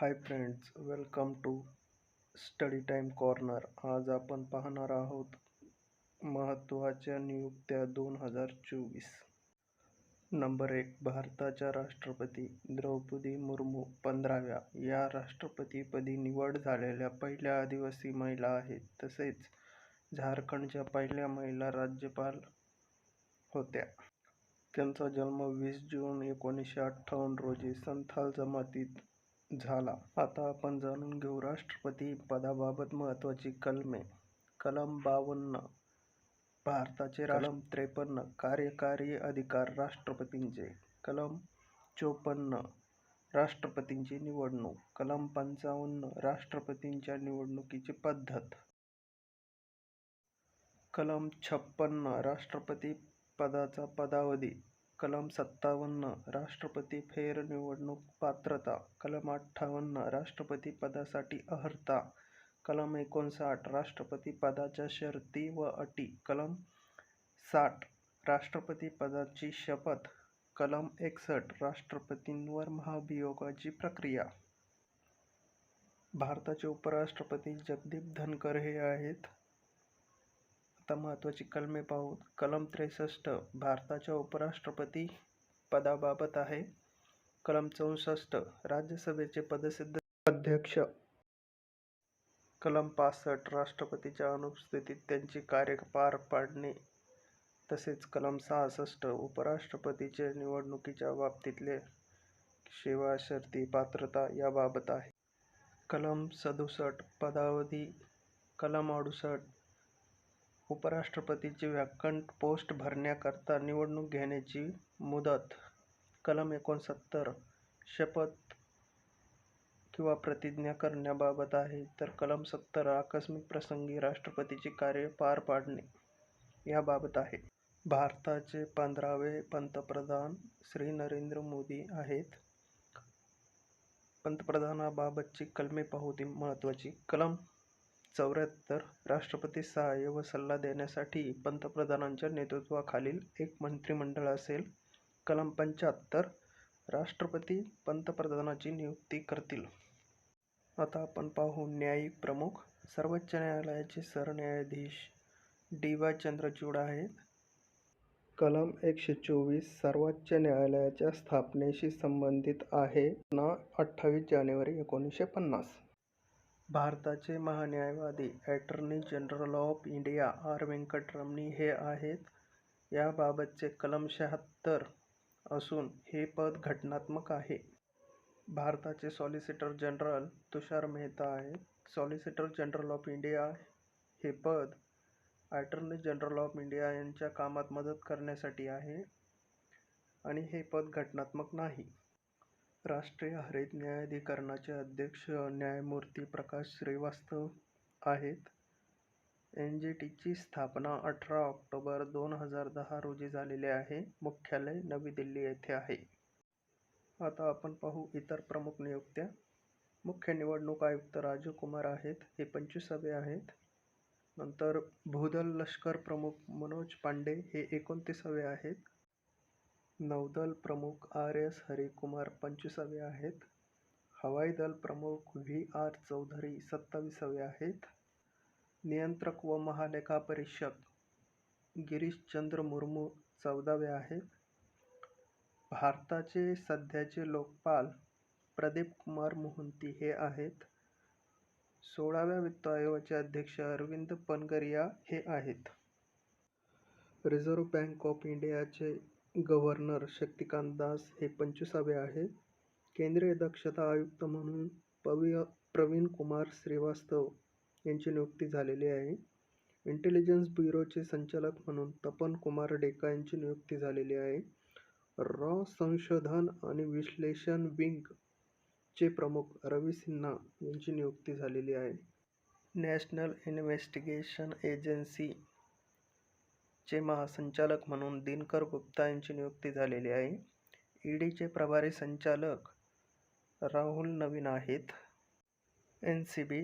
Hi friends welcome to study time corner. आज आपण पाहणार आहोत महत्त्वाच्या नियुक्त्या दोन हजार चोवीस. नंबर एक भारताच्या राष्ट्रपती द्रौपदी मुर्मू पंधराव्या. या राष्ट्रपतीपदी निवड झालेल्या पहिल्या आदिवासी महिला आहेत. तसेच झारखंडच्या पहिल्या महिला राज्यपाल होत्या. त्यांचा जन्म वीस जून एकोणीसशे अठ्ठावन्न रोजी संथाल जमातीत झाला. आता आपण जाणून घेऊ राष्ट्रपती पदाबाबत महत्त्वाची कलमे. कलम बावन्न. भारताचे कलम त्रेपन्न. कार्यकारी अधिकार राष्ट्रपतींचे. कलम चोपन्न. राष्ट्रपतींची निवडणूक. कलम पंचावन्न. राष्ट्रपतींच्या निवडणुकीची पद्धत. कलम छप्पन्न. राष्ट्रपती पदाचा पदावधी. कलम सत्तावन्न राष्ट्रपती फेरनिवडणूक पात्रता. कलम अठ्ठावन्न राष्ट्रपती पदासाठी अर्हता. कलम एकोणसाठ राष्ट्रपती पदाच्या शर्ती व अटी. कलम साठ राष्ट्रपती पदाची शपथ. कलम एकसष्ट राष्ट्रपतींवर महाभियोगाची प्रक्रिया. भारताचे उपराष्ट्रपती जगदीप धनकर हे आहेत. आता महत्त्वाची कलमे पाहू. कलम त्रेसष्ट भारताच्या उपराष्ट्रपती पदाबाबत आहे. कलम चौसष्ट राज्यसभेचे पदसिद्ध अध्यक्ष. कलम पासष्ट राष्ट्रपतीच्या अनुपस्थितीत त्यांची कार्य पार पाडणे. तसेच कलम सहासष्ट उपराष्ट्रपतीचे निवडणुकीच्या बाबतीतले सेवा शर्ती पात्रता याबाबत आहे. कलम सदुसष्ट पदावधी. कलम अडुसष्ट उपराष्ट्रपतीची व्हॅकंट पोस्ट भरण्याकरता निवडणूक घेण्याची मुदत कलम एकोणसत्तर शपथ किंवा प्रतिज्ञा करण्याबाबत आहे तर कलम सत्तर आकस्मिक प्रसंगी राष्ट्रपतीची कार्य पार पाडणे याबाबत आहे. भारताचे पंधरावे पंतप्रधान श्री नरेंद्र मोदी आहेत. पंतप्रधानाबाबतची कलमे पाहू ती महत्त्वाची. कलम चौऱ्याहत्तर राष्ट्रपती सहाय्य व सल्ला देण्यासाठी पंतप्रधानांच्या नेतृत्वाखालील एक मंत्रिमंडळ असेल. कलम पंच्याहत्तर राष्ट्रपती पंतप्रधानाची नियुक्ती करतील. आता आपण पाहू न्यायिक प्रमुख. सर्वोच्च न्यायालयाचे सरन्यायाधीश डी वाय चंद्रचूड आहेत. कलम एकशे चोवीस सर्वोच्च न्यायालयाच्या स्थापनेशी संबंधित आहे. ना अठ्ठावीस जानेवारी एकोणीसशे पन्नास. भारताचे महान्यायवादी attorney general of India R. Venkataramani हे आहेत. याबाबतचे कलम शहात्तर असून हे पद घटनात्मक आहे. भारताचे सॉलिसिटर जनरल तुषार मेहता आहेत. सॉलिसिटर जनरल ऑफ इंडिया हे पद ॲटर्नी जनरल ऑफ इंडिया यांच्या कामात मदत करण्यासाठी आहे. आणि हे पद घटनात्मक नाही. राष्ट्रीय हरित न्यायाधिकरणाचे अध्यक्ष न्यायमूर्ती प्रकाश श्रीवास्तव आहेत. एन जी टीची स्थापना अठरा ऑक्टोबर दोन हजार दहा रोजी झालेली आहे. मुख्यालय नवी दिल्ली येथे आहे. आता आपण पाहू इतर प्रमुख नियुक्त्या. मुख्य निवडणूक आयुक्त राजीव कुमार आहेत. हे पंचवीसावे आहेत. नंतर भूदल लष्कर प्रमुख मनोज पांडे हे एकोणतीसावे आहेत. नौदल प्रमुख आर एस हरिकुमार पंचवीसावे आहेत. हवाई दल प्रमुख व्ही आर चौधरी सत्तावीसावे आहेत. नियंत्रक व महालेखापरीक्षक गिरीशचंद्र मुर्मू चौदावे आहेत. भारताचे सध्याचे लोकपाल प्रदीप कुमार मोहंती हे आहेत. सोळाव्या वित्त आयोगाचे अध्यक्ष अरविंद पनगरिया हे आहेत. रिझर्व्ह बँक ऑफ इंडियाचे गव्हर्नर शक्तिकांत दास हे पंचवीसावे आहेत. केंद्रीय दक्षता आयुक्त म्हणून पवि प्रवीण कुमार श्रीवास्तव यांची नियुक्ती झालेली आहे. इंटेलिजन्स ब्युरोचे संचालक म्हणून तपन कुमार डेका यांची नियुक्ती झालेली आहे. रॉ संशोधन आणि विश्लेषण विंगचे प्रमुख रवी सिन्हा यांची नियुक्ती झालेली आहे. नॅशनल इन्व्हेस्टिगेशन एजन्सी चे महासंचालक म्हणून दिनकर गुप्ता यांची नियुक्ती झालेली आहे. ईडीचे प्रभारी संचालक राहुल नवीन आहेत. N C B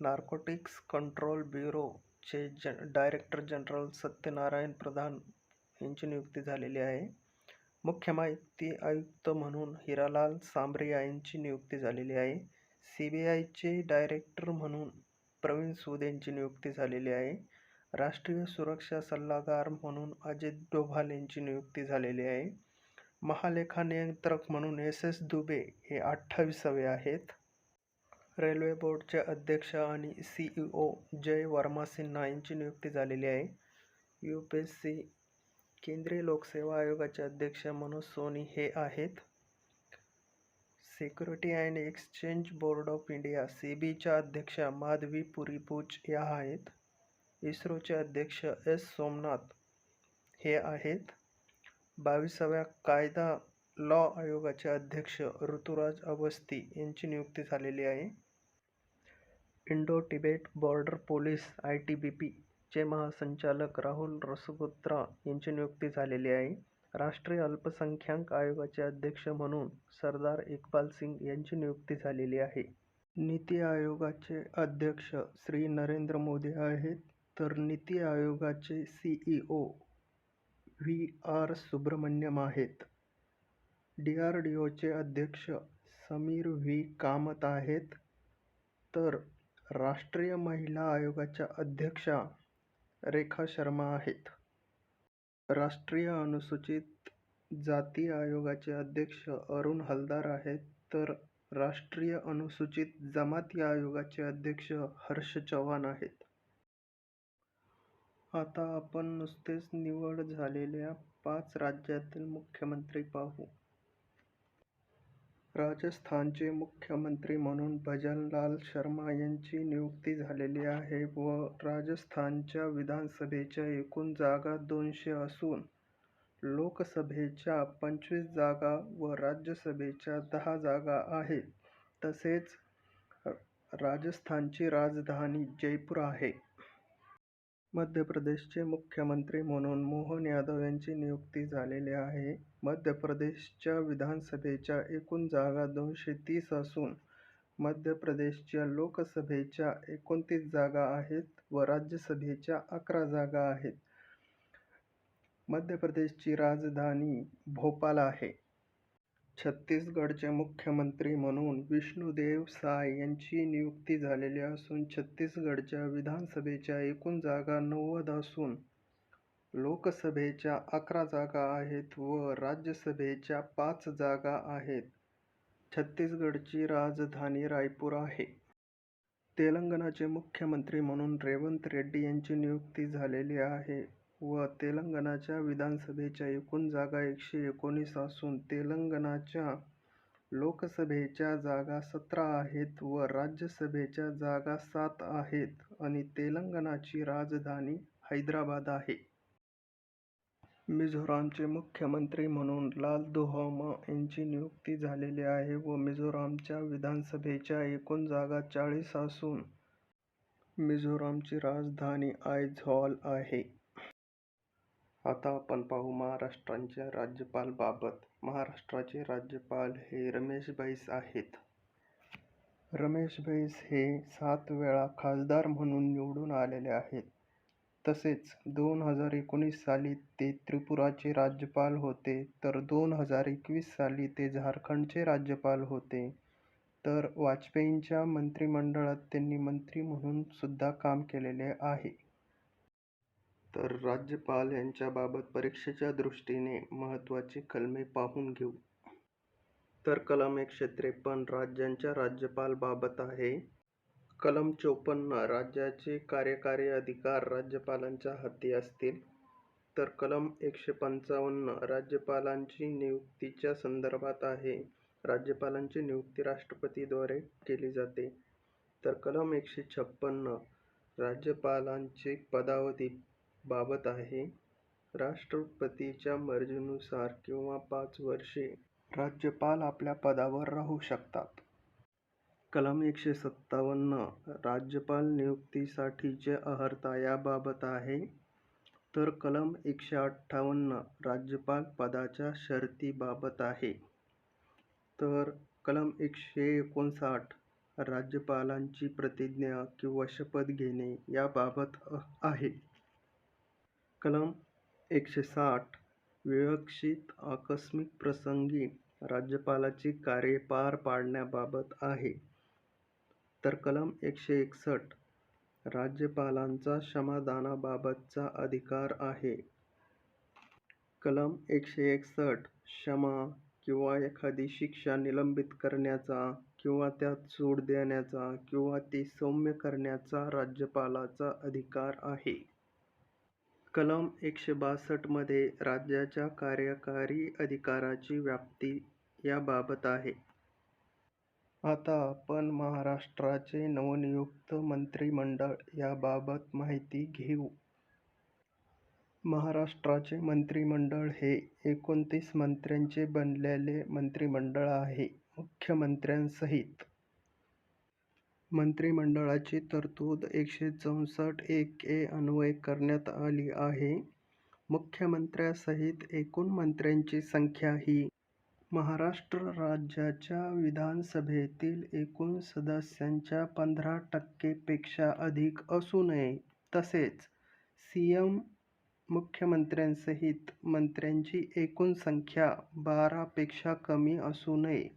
narcotics control ब्युरोचे ज डायरेक्टर जनरल सत्यनारायण प्रधान यांची नियुक्ती झालेली आहे. मुख्य माहिती आयुक्त म्हणून हिरालाल सांबरिया यांची नियुक्ती झालेली आहे. सी बी आयचे डायरेक्टर म्हणून प्रवीण सूद यांची नियुक्ती झालेली आहे. राष्ट्रीय सुरक्षा सल्लागार म्हणून अजित डोभाल यांची नियुक्ती झालेली आहे. महालेखानियंत्रक म्हणून एस. एस. दुबे हे अठ्ठावीसावे आहेत. रेल्वे बोर्डचे अध्यक्ष आणि C E O Jaya Varma Sinha यांची नियुक्ती झालेली आहे. यू पी एस सी केंद्रीय लोकसेवा आयोगाचे अध्यक्ष मनोज सोनी हे आहेत. Security and exchange board of India C बीच्या अध्यक्षा माधवी पुरीपूज या आहेत. इस्रोचे अध्यक्ष एस. सोमनाथ हे आहेत. बावीसाव्या कायदा लॉ आयोगाचे अध्यक्ष ऋतुराज अवस्थी यांची नियुक्ती झालेली आहे. Indo Tibet border police I T B पीचे महासंचालक राहुल रसगोत्रा यांची नियुक्ती झालेली आहे. राष्ट्रीय अल्पसंख्याक आयोगाचे अध्यक्ष म्हणून सरदार इक्बाल सिंग यांची नियुक्ती झालेली आहे. नीती आयोगाचे अध्यक्ष श्री नरेंद्र मोदी आहेत. तर नीती आयोगाचे C E O V R Subrahmanyam आहेत. डी आर डी ओचे अध्यक्ष समीर व्ही कामत आहेत. तर राष्ट्रीय महिला आयोगाच्या अध्यक्षा रेखा शर्मा आहेत. राष्ट्रीय अनुसूचित जाती आयोगाचे अध्यक्ष अरुण हलदार आहेत. तर राष्ट्रीय अनुसूचित जमाती आयोगाचे अध्यक्ष हर्ष चव्हाण आहेत. आता आपण नुसतेच निवड झालेल्या पाच राज्यातील मुख्यमंत्री पाहू. राजस्थानचे मुख्यमंत्री म्हणून भजनलाल शर्मा यांची नियुक्ती झालेली आहे व राजस्थानच्या विधानसभेच्या एकूण जागा दोनशे असून लोकसभेच्या पंचवीस जागा व राज्यसभेच्या दहा जागा आहेत. तसेच राजस्थानची राजधानी जयपूर आहे. मध्य प्रदेशचे मुख्यमंत्री म्हणून मोहन यादव यांची नियुक्ती झालेली आहे. मध्य प्रदेशच्या विधानसभेच्या एकूण जागा दोनशे तीस असून मध्य प्रदेशच्या लोकसभेच्या एकोणतीस जागा आहेत व राज्यसभेच्या अकरा जागा आहेत. मध्य प्रदेशची राजधानी भोपाल आहे. छत्तीसगडचे मुख्यमंत्री म्हणून विष्णुदेव साय यांची नियुक्ती झालेली असून छत्तीसगडच्या विधानसभेच्या एकूण जागा नव्वद असून लोकसभेच्या अकरा जागा आहेत व राज्यसभेच्या पाच जागा आहेत. छत्तीसगडची राजधानी रायपूर आहे. तेलंगणाचे मुख्यमंत्री म्हणून रेवंत रेड्डी यांची नियुक्ती झालेली आहे. व तेलंगणाच्या विधानसभेच्या एकूण जागा एकशे एकोणीस असून तेलंगणाच्या लोकसभेच्या जागा सतरा आहेत व राज्यसभेच्या जागा सात आहेत आणि तेलंगणाची राजधानी हैदराबाद आहे. मिझोरामचे मुख्यमंत्री म्हणून लाल दुहोमा यांची नियुक्ती झालेली आहे व मिझोरामच्या विधानसभेच्या एकूण जागा चाळीस असून मिझोरामची राजधानी आयझॉल आहे. आता आपण पाहू महाराष्ट्राच्या राज्यपालबाबत. महाराष्ट्राचे राज्यपाल हे रमेश बैस आहेत. रमेश बैस हे सात वेळा खासदार म्हणून निवडून आलेले आहेत. तसेच दोन हजार एकोणीस साली ते त्रिपुराचे राज्यपाल होते तर दोन हजार एकवीस साली ते झारखंडचे राज्यपाल होते. तर वाजपेयींच्या मंत्रिमंडळात त्यांनी मंत्री म्हणून सुद्धा काम केलेले आहे. तर राज्यपाल यांच्याबाबत परीक्षेच्या दृष्टीने महत्त्वाची कलमे पाहून घेऊ. तर कलम एकशे त्रेपन्न राज्यांच्या राज्यपालबाबत आहे. कलम चोपन्न राज्याचे कार्यकारी अधिकार राज्यपालांच्या हाती असतील. तर कलम एकशे पंचावन्न राज्यपालांची नियुक्तीच्या संदर्भात आहे. राज्यपालांची नियुक्ती राष्ट्रपतीद्वारे केली जाते. तर कलम एकशे छप्पन्न राज्यपालांची पदावधी बाबत आहे. राष्ट्रपतीच्या मर्जीनुसार किंवा पाच वर्षे राज्यपाल आपल्या पदावर राहू शकतात. कलम एकशे सत्तावन्न राज्यपाल नियुक्तीसाठीचे अर्हता याबाबत आहे. तर कलम एकशे अठ्ठावन्न राज्यपाल पदाच्या शर्तीबाबत आहे. तर कलम एकशे एकोणसाठ राज्यपालांची प्रतिज्ञा किंवा शपथ घेणे याबाबत आहे. कलम एकशे साठ विवक्षित आकस्मिक प्रसंगी राज्यपालाची कार्ये पार पाडण्याबाबत आहे. तर कलम एकशे एकसष्ट राज्यपालांचा क्षमादानाबाबतचा अधिकार आहे. कलम एकशे एकसष्ट क्षमा किंवा एखादी शिक्षा निलंबित करण्याचा किंवा त्यात सूट देण्याचा किंवा ती सौम्य करण्याचा राज्यपालाचा अधिकार आहे. कलम एकशे बासष्टमध्ये राज्याच्या कार्यकारी अधिकाराची व्याप्ती याबाबत आहे. आता आपण महाराष्ट्राचे नवनियुक्त मंत्रिमंडळ याबाबत माहिती घेऊ. महाराष्ट्राचे मंत्रिमंडळ हे एकोणतीस मंत्र्यांचे बनलेले मंत्रिमंडळ आहे. मुख्यमंत्र्यांसहित मंत्रिमंडळाची तरतूद एकशे चौसष्ट एक ए अन्वये करण्यात आली आहे. मुख्यमंत्र्यांसहित एकूण मंत्र्यांची संख्या ही महाराष्ट्र राज्याच्या विधानसभेतील एकूण सदस्यांच्या पंधरा टक्के पेक्षा अधिक असू नये. तसेच सीएम मुख्यमंत्र्यांसहित मंत्र्यांची एकूण संख्या बारा पेक्षा कमी असू नये.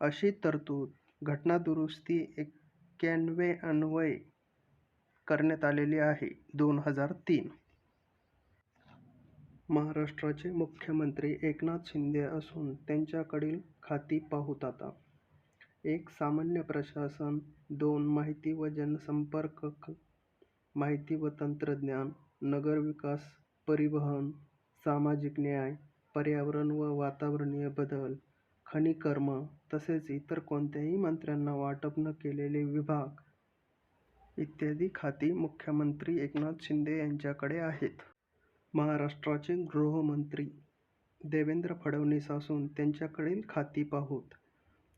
अशी तरतूद घटनादुरुस्ती एक्याण्णव अन्वये करण्यात आलेली आहे दोन हजार तीन. महाराष्ट्राचे मुख्यमंत्री एकनाथ शिंदे असून त्यांच्याकडील खाती पाहूत आता. एक सामान्य प्रशासन दोन माहिती व जनसंपर्क माहिती व तंत्रज्ञान नगरविकास परिवहन सामाजिक न्याय पर्यावरण व वातावरणीय बदल खनिकर्म तसेच इतर कोणत्याही मंत्र्यांना वाटप न केलेले विभाग इत्यादी खाती मुख्यमंत्री एकनाथ शिंदे यांच्याकडे आहेत. महाराष्ट्राचे गृहमंत्री देवेंद्र फडणवीस असून त्यांच्याकडील खाती पाहूत.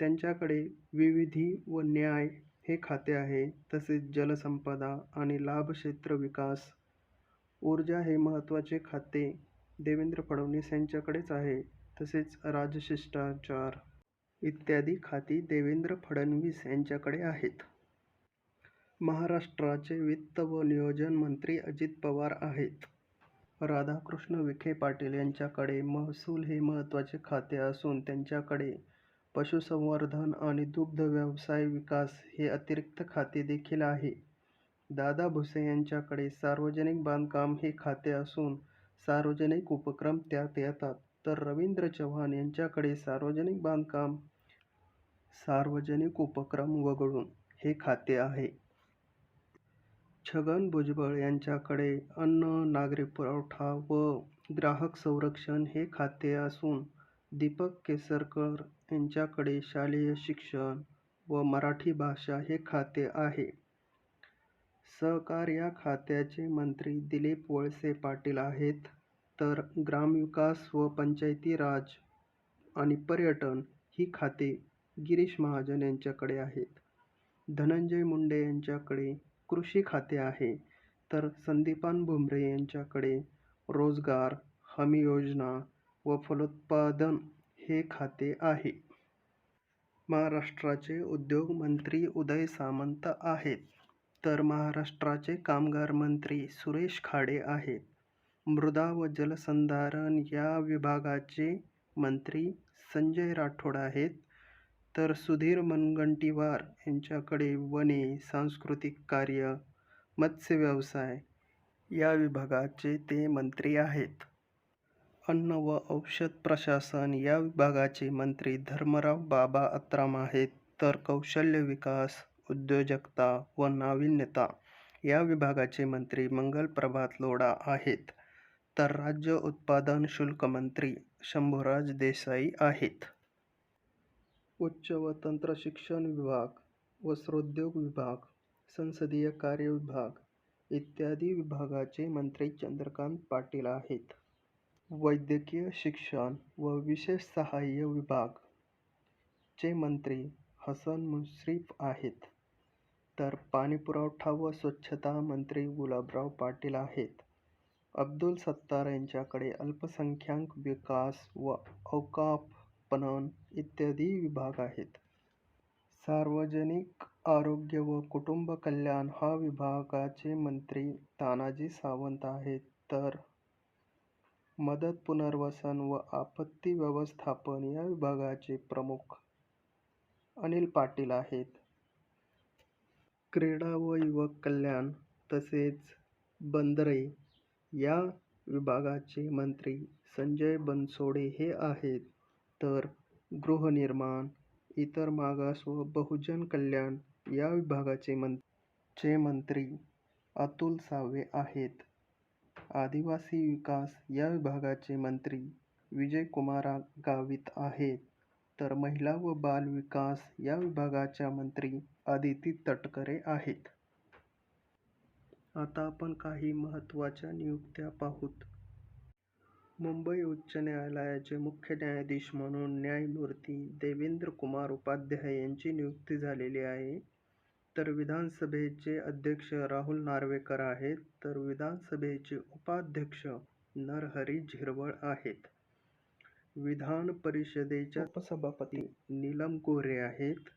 त्यांच्याकडे विविधी व न्याय हे खाते आहे तसेच जलसंपदा आणि लाभक्षेत्र विकास ऊर्जा हे महत्त्वाचे खाते देवेंद्र फडणवीस यांच्याकडेच आहे. तसेच राजशिष्टाचार इत्यादी खाती देवेंद्र फडणवीस यांच्याकडे आहेत. महाराष्ट्राचे वित्त व नियोजन मंत्री अजित पवार आहेत. राधाकृष्ण विखे पाटील यांच्याकडे महसूल हे महत्त्वाचे खाते असून त्यांच्याकडे पशुसंवर्धन आणि दुग्ध व्यवसाय विकास हे अतिरिक्त खाते देखील आहे. दादा भुसे यांच्याकडे सार्वजनिक बांधकाम हे खाते असून सार्वजनिक उपक्रम त्यात येतात. तर रवींद्र चव्हाण यांच्याकडे सार्वजनिक बांधकाम सार्वजनिक उपक्रम वगळून हे खाते आहे. छगन भुजबळ यांच्याकडे अन्न नागरी पुरवठा व ग्राहक संरक्षण हे खाते असून दीपक केसरकर यांच्याकडे शालेय शिक्षण व मराठी भाषा हे खाते आहे. सहकार या खात्याचे मंत्री दिलीप वळसे पाटील आहेत. तर ग्रामविकास व पंचायती राज आणि पर्यटन ही खाते गिरीश महाजन यांच्याकडे आहेत. धनंजय मुंडे यांच्याकडे कृषी खाते आहे. तर संदीपान भुमरे यांच्याकडे रोजगार हमी योजना व फलोत्पादन हे खाते आहे. महाराष्ट्राचे उद्योग मंत्री उदय सामंत आहेत. तर महाराष्ट्राचे कामगार मंत्री सुरेश खाडे आहेत. मृदा व जलसंधारण या विभागाचे मंत्री संजय राठोड आहेत. तर सुधीर मुनगंटीवार यांच्याकडे वने सांस्कृतिक कार्य मत्स्य व्यवसाय या विभागाचे ते मंत्री आहेत. अन्न व औषध प्रशासन या विभागाचे मंत्री धर्मराव बाबा अत्राम आहेत. तर कौशल्य विकास उद्योजकता व नाविन्यता या विभागाचे मंत्री मंगल प्रभात लोढा आहेत. तर राज्य उत्पादन शुल्क मंत्री शंभूराज देसाई आहेत. उच्च व तंत्रशिक्षण विभाग वस्त्रोद्योग विभाग संसदीय कार्य विभाग इत्यादी विभागाचे मंत्री चंद्रकांत पाटील आहेत. वैद्यकीय शिक्षण व विशेष सहाय्य विभाग चे मंत्री हसन मुश्रीफ आहेत. तर पाणीपुरवठा व स्वच्छता मंत्री गुलाबराव पाटील आहेत. अब्दुल सत्तार यांच्याकडे अल्पसंख्याक विकास व औकाफ पणन इत्यादी विभाग आहेत. सार्वजनिक आरोग्य व कुटुंब कल्याण हा विभागाचे मंत्री तानाजी सावंत आहेत. तर मदत पुनर्वसन व आपत्ती व्यवस्थापन या विभागाचे प्रमुख अनिल पाटील आहेत. क्रीडा व युवक कल्याण तसेच बंदरे या विभागाचे मंत्री संजय बनसोडे हे आहेत. तर गृहनिर्माण इतर मागास व बहुजन कल्याण या विभागाचे मं चे मंत्री अतुल सावे आहेत. आदिवासी विकास या विभागाचे मंत्री विजयकुमार गावित आहेत. तर महिला व बाल विकास या विभागाच्या मंत्री अदिती तटकरे आहेत. आता आपण काही महत्त्वाच्या नियुक्त्या पाहूत. मुंबई उच्च न्यायालयाचे मुख्य न्यायाधीश म्हणून न्यायमूर्ती देवेंद्र कुमार उपाध्याय यांची नियुक्ती झालेली आहे. तर विधानसभेचे अध्यक्ष राहुल नार्वेकर आहेत. तर विधानसभेचे उपाध्यक्ष नरहरी झिरवळ आहेत. विधान परिषदेच्या उपसभापती नीलम गोऱ्हे आहेत.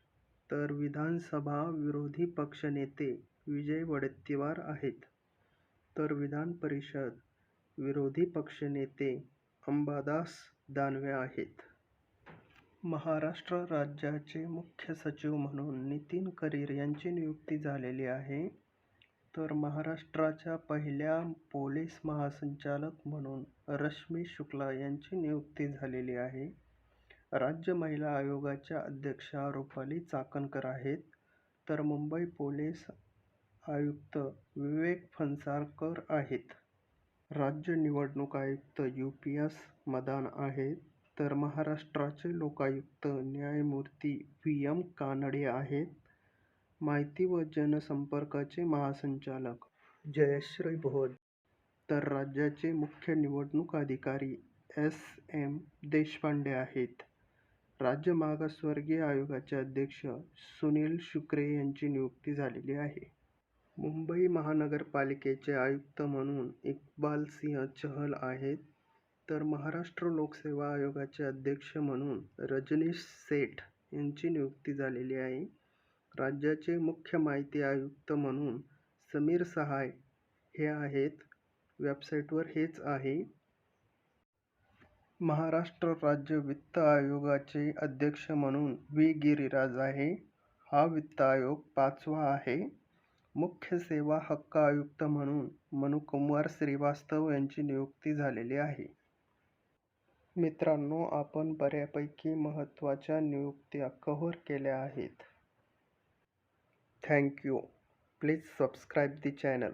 तर विधानसभा विरोधी पक्षनेते विजय वडेट्टीवार आहेत. तर विधान परिषद विरोधी पक्षनेते अंबादास दानवे आहेत. महाराष्ट्र राज्याचे मुख्य सचिव म्हणून नितीन करीर यांची नियुक्ती झालेली आहे. तर महाराष्ट्राच्या पहिल्या पोलीस महासंचालक म्हणून रश्मी शुक्ला यांची नियुक्ती झालेली आहे. राज्य महिला आयोगाच्या अध्यक्षा रुपाली चाकणकर आहेत. तर मुंबई पोलीस आयुक्त विवेक फणसाळकर आहेत. राज्य निवडणूक आयुक्त यू पी एस मदान आहेत तर महाराष्ट्राचे लोकायुक्त न्यायमूर्ती व्ही. एम. कानडे आहेत. माहिती व जनसंपर्काचे महासंचालक जयश्री भोज. तर राज्याचे मुख्य निवडणूक अधिकारी एस. एम. देशपांडे आहेत. राज्य मागासवर्गीय आयोगाचे अध्यक्ष सुनील शुक्रे यांची नियुक्ती झालेली आहे. मुंबई महानगरपालिकेचे आयुक्त म्हणून इक्बाल सिंह चहल आहेत. तर महाराष्ट्र लोकसेवा आयोगाचे अध्यक्ष म्हणून रजनीश सेठ यांची नियुक्ती झालेली आहे. राज्याचे मुख्य माहिती आयुक्त म्हणून समीर सहाय हे आहेत. वेबसाईटवर हेच आहे. महाराष्ट्र राज्य वित्त आयोगाचे अध्यक्ष म्हणून व्ही. गिरिराज आहे. हा वित्त आयोग पाचवा आहे. मुख्य सेवा हक्क आयुक्त म्हणून मनुकुमार श्रीवास्तव यांची नियुक्ती झालेली आहे. मित्रांनो आपण बऱ्यापैकी महत्त्वाच्या नियुक्त्या कव्हर केल्या आहेत. Thank you please subscribe the channel